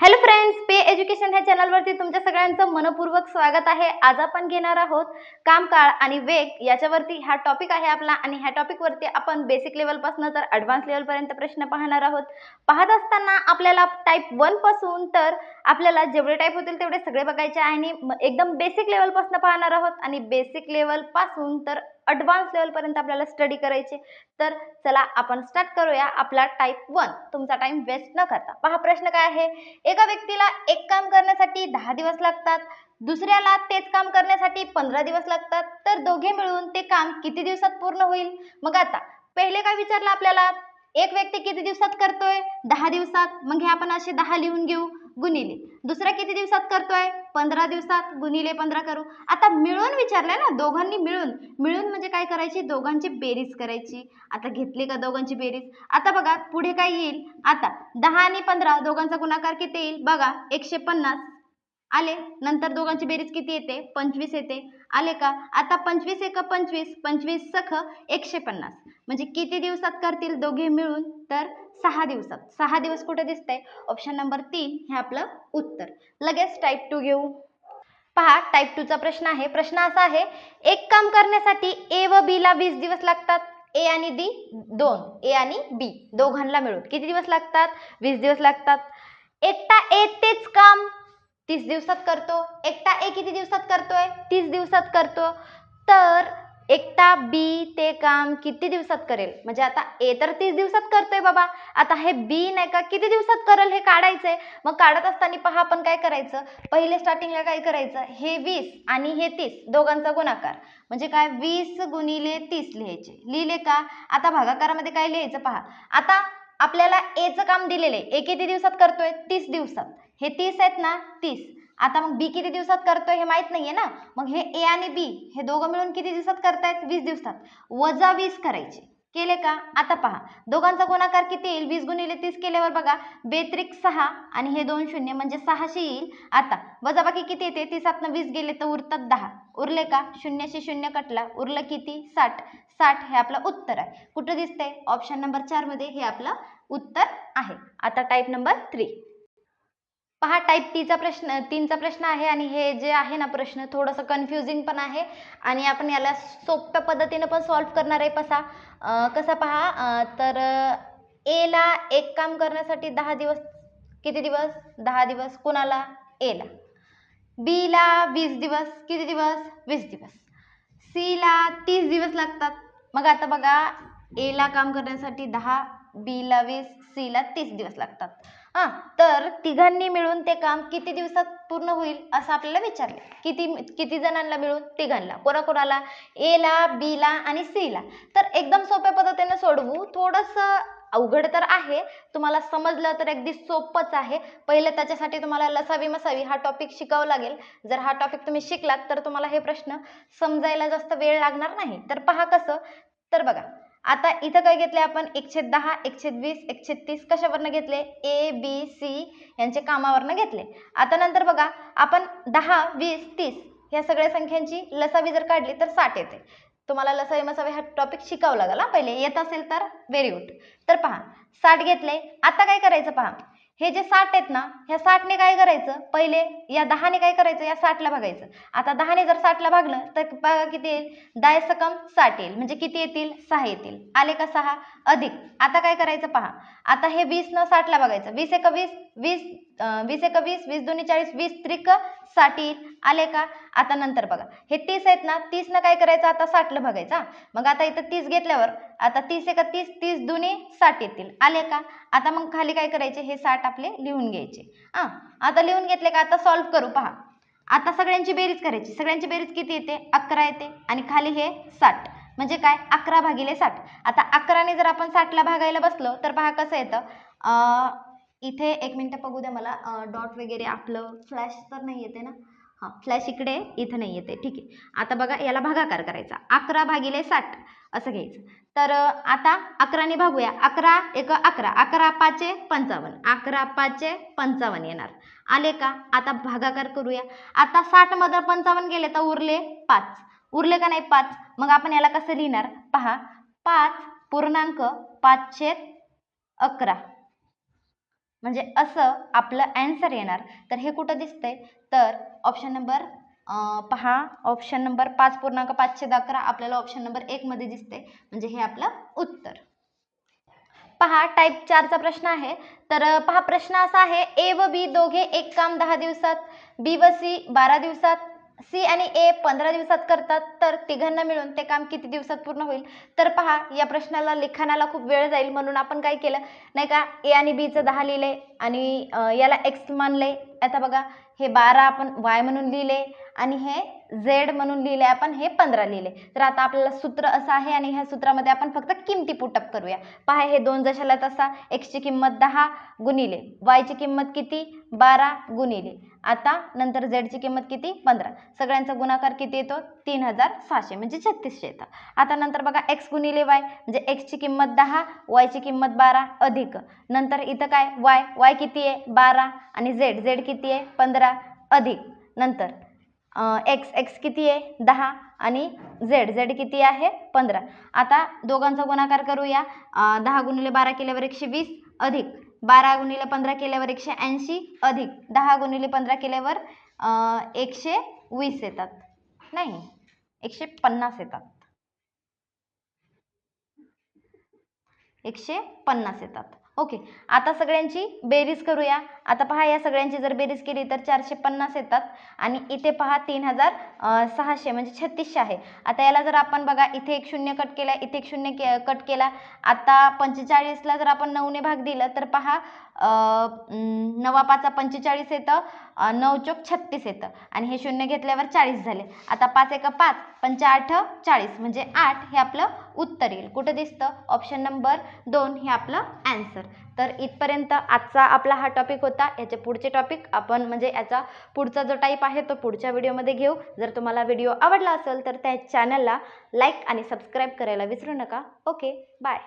Hello friends पे education ह्या चॅनलवरती तुमच्या सगळ्यांचं मनपूर्वक स्वागत आहे. आज आपण घेणार आहोत कामकाळ आणि वेग याच्यावरती हा टॉपिक आहे आपला आणि ह्या टॉपिकवरती आपण बेसिक लेवलपासून तर ॲडव्हान्स लेवलपर्यंत प्रश्न पाहणार आहोत. पाहत असताना आपल्याला टाईप वनपासून तर आपल्याला जेवढे टाईप होतील तेवढे सगळे बघायचे आहे आणि एकदम बेसिक लेवलपासून पाहणार आहोत आणि बेसिक लेवलपासून तर ॲडव्हान्स लेवलपर्यंत आपल्याला स्टडी करायचे. तर चला आपण स्टार्ट करूया आपला टाईप वन तुमचा टाईम वेस्ट न करता. पहा प्रश्न काय आहे? एका व्यक्तीला एक काम करण्यासाठी दहा दिवस लागतात दुसऱ्याला तेच काम करण्यासाठी पंधरा दिवस लागतात. तर दोघे मिळून ते काम किती दिवसात पूर्ण होईल? मग आता पहिले काय विचारलं आपल्याला? एक व्यक्ती किती दिवसात करतोय? दहा दिवसात. मग हे आपण असे दहा लिहून घेऊ. गुणिले. दुसरा किती दिवसात करतोय? पंधरा दिवसात. गुणिले पंधरा करू. आता मिळून विचारलंय ना दोघांनी मिळून. मिळून म्हणजे काय करायची? दोघांची बेरीज करायची. आता घेतली का दोघांची बेरीज? आता बघा पुढे काय येईल? आता दहा आणि पंधरा दोघांचा गुणाकार किती येईल? बघा एकशे पन्नास. आले. नंतर दोघांची बेरीज किती येते? पंचवीस येते. आले का? आता पंचवीस एक पंचवीस पंचवीस सख एकशे पन्नास. म्हणजे किती दिवसात करतील दोघे मिळून? तर सहा दिवसात. सहा दिवस कुठे दिसतंय? ऑप्शन नंबर तीन हे आपलं उत्तर. लगेच टाईप टू घेऊ. पहा टाईप टूचा प्रश्न आहे. प्रश्न असा आहे एक काम करण्यासाठी ए व बी ला वीस दिवस लागतात. ए आणि डी दोन. ए आणि बी दोघांना मिळून. किती दिवस लागतात? वीस दिवस लागतात. एकटा ए तेच काम. तीस दिवसात करतो एकटा ए किती दिवसात करतोय? तीस दिवसात करतो. तर एकटा बी ते काम किती दिवसात करेल? म्हणजे आता ए तर तीस दिवसात करतोय बाबा. आता हे बी नाही का किती दिवसात करेल हे काढायचंय? मग काढत असताना पहा आपण काय करायचं? पहिले स्टार्टिंगला काय करायचं? हे वीस आणि हे तीस दोघांचा गुणाकार. म्हणजे काय? वीस गुणिले तीस लिहायचे. लिहिले का? आता भागाकारामध्ये काय लिहायचं पहा. आता आपल्याला एचं काम दिलेलं आहे. ए किती दिवसात करतोय? तीस दिवसात. हे तीस आहेत ना तीस. आता मग बी किती दिवसात करतोय हे माहीत नाहीये ना? मग हे ए आणि बी हे दोघं मिळून किती दिवसात करतायत? वीस दिवसात. वजा वीस करायचे. केले का? आता पहा. दोघांचा गुणाकार किती येईल? वीस गुणिले तीस केल्यावर बघा बेत्रिक सहा आणि हे दोन शून्य म्हणजे सहाशे येईल. आता वजाबाकी किती येते? तीसातनं वीस गेले तर उरतात दहा. उरले का? शून्याशी शून्य कटला. उरलं किती? साठ. साठ हे आपलं उत्तर आहे. कुठं दिसतंय? ऑप्शन नंबर चारमध्ये हे आपलं उत्तर आहे. आता टाईप नंबर थ्री पहा टाईप टीचा प्रश्न तीनचा प्रश्न आहे आणि हे जे आहे ना प्रश्न थोडंसं कन्फ्युजिंग पण आहे. आणि आपण याला सोप्या पद्धतीनं पण सॉल्व्ह करणार आहे कसा कसा पहा तर एला एक काम करण्यासाठी दहा दिवस किती दिवस? दहा दिवस. कुणाला? एला बीला वीस दिवस. किती दिवस? वीस दिवस. सीला तीस दिवस लागतात. मग आता बघा एला काम करण्यासाठी दहा बीला वीस सीला तीस दिवस लागतात. हां तर तिघांनी मिळून ते काम किती दिवसात पूर्ण होईल असं आपल्याला विचारले. किती किती जणांना मिळून? तिघांना. कोणाकोणाला? एला बीला आणि सीला तर एकदम सोप्या पद्धतीने सोडवू. थोडंसं अवघड तर आहे. तुम्हाला समजलं तर अगदी सोपंच आहे. पहिलं त्याच्यासाठी तुम्हाला लसावी मसावी हा टॉपिक शिकावं लागेल. जर हा टॉपिक तुम्ही शिकलात तर तुम्हाला हे प्रश्न समजायला जास्त वेळ लागणार नाही. तर पहा कसं. तर बघा आता इथं काय घेतले आपण? एकशे दहा एकशे वीस एकशे तीस कशावरनं घेतले? ए बी सी यांचे कामावरनं घेतले. आता नंतर बघा आपण दहा वीस तीस ह्या सगळ्या संख्यांची लसावी जर काढली तर साठ येते. तुम्हाला लसावी मसावी हा टॉपिक शिकावं लागेल हा. पहिले येत असेल तर व्हेरी गुड तर पहा साठ घेतले. आता काय करायचं पहा? हे जे साठ आहेत ना ह्या साठने काय करायचं? पहिले या दहाने काय करायचं? या साठला भागायचं. आता दहाने जर साठला भागलं तर बघा किती येईल? दाय सकम साठ येईल. म्हणजे किती येतील? सहा येतील. आले का सहा? अधिक. आता काय करायचं पहा. आता हे वीस न साठला बघायचं. वीस एक वीस वीस वीस एक वीस वीस दोन्ही चाळीस वीस त्रिक साठ येईल आले का? आता नंतर बघा. हे तीस आहेत ना तीसनं काय करायचं? आता साठलं बघायचं मग आता इथं तीस घेतल्यावर आता तीस एका तीस तीस दोन्ही साठ येतील. आले का? आता मग खाली काय करायचे? हे साठ आपले लिहून घ्यायचे हां. आता लिहून घेतले का? आता सॉल्व्ह करू पहा. आता सगळ्यांची बेरीज करायची. सगळ्यांची बेरीज किती येते? अकरा येते आणि खाली हे साठ. म्हणजे काय? अकरा भागिले साठ. आता अकराने जर आपण साठला भागायला बसलो तर पहा कसं येतं? इथे एक मिनटं बघू द्या मला. डॉट वगैरे आपलं फ्लॅश तर नाही येते ना? हां फ्लॅश इकडे इथं नाही येते. ठीक आहे. आता बघा याला भागाकार करायचा. अकरा भागिले साठ असं घ्यायचं. तर आता अकराने भागूया. अकरा एक अकरा. अकरा पाचशे पंचावन्न. अकरा पाचशे पंचावन्न येणार. आले का? आता भागाकार करूया. आता साठमध्ये पंचावन्न गेले तर उरले पाच. उरले का नाही पाच? मग आपण याला कसं लिहिणार? पहा. पाच पूर्णांक पाचशे अकरा. म्हणजे असं आपलं ॲन्सर येणार. तर हे कुठं दिसतंय? तर ऑप्शन नंबर पहा. ऑप्शन नंबर पाच पूर्णांक पाचशे अकरा. आपल्याला ऑप्शन नंबर एकमध्ये दिसते म्हणजे हे आपलं उत्तर. पहा टाईप चारचा प्रश्न आहे. तर पहा प्रश्न असा आहे. ए व बी दोघे एक काम दहा दिवसात बी व सी बारा दिवसात सी आणि ए पंधरा दिवसात करतात तर तिघांना मिळून ते काम किती दिवसात पूर्ण होईल? तर पहा या प्रश्नाला लिखाणाला खूप वेळ जाईल म्हणून आपण काय केलं? नाही का ए आणि बीचं दहा लिहिले आणि याला एक्स मानले. आता बघा हे बारा आपण वाय म्हणून लिहिले आणि हे झेड म्हणून लिहिले आपण हे पंधरा लिहिले. तर आता आपल्याला सूत्र असं आहे आणि ह्या सूत्रामध्ये आपण फक्त किमती पुटअप करूया. पहा हे दोन जशाला तसा एक्सची किंमत दहा गुणिले वायची किंमत किती? बारा गुणिले. आता नंतर झेडची किंमत किती? पंधरा. सगळ्यांचा गुणाकार किती येतो? तीन हजार सहाशे म्हणजे छत्तीसशे येतं. आता नंतर बघा एक्स गुणिले वाय म्हणजे एक्सची किंमत दहा वायची किंमत बारा अधिक. नंतर इथं काय? वाय वाय किती आहे? बारा. आणि झेड झेड किती आहे? पंधरा अधिक. नंतर एक्स एक्स किती आहे? दहा. आणि झेड झेड किती आहे? पंधरा. आता दोघांचा गुणाकार करूया. दहा गुणिले बारा केल्यावर एकशे वीस अधिक. बारा गुणिले पंधरा केल्यावर एकशे ऐंशी अधिक. दहा गुणिले पंधरा केल्यावर एकशे वीस येतात. नाही एकशे पन्नास येतात. एकशे पन्नास येतात. ओके. आता सगळ्यांची बेरीज करूया. आता पहा या सगळ्यांची जर बेरीज केली तर चारशे पन्नास येतात आणि इथे पहा तीन हजार सहाशे म्हणजे छत्तीसशे आहे. आता याला जर आपण बघा इथे एक शून्य कट केला इथे एक शून्य के कट केला. आता पंचेचाळीसला जर आपण नऊने भाग दिलं तर पहा नवा पाचा पंचेचाळीस येतं नऊ चोक छत्तीस येतं. आणि हे शून्य घेतल्यावर चाळीस झाले. आता पाच एका पाच पंचाआठ चाळीस. म्हणजे आठ हे आपलं उत्तर येईल. कुठं दिसतं? ऑप्शन नंबर दोन हे आपलं ॲन्सर तर इथपर्यंत आजचा आपला हा टॉपिक होता. याचे पुढचे टॉपिक आपण म्हणजे याचा पुढचा जो टाईप आहे तो पुढच्या व्हिडिओमध्ये घेऊ. जर तुम्हाला व्हिडिओ आवडला असेल तर त्या चॅनलला लाईक आणि सबस्क्राईब करायला विसरू नका. Okay bye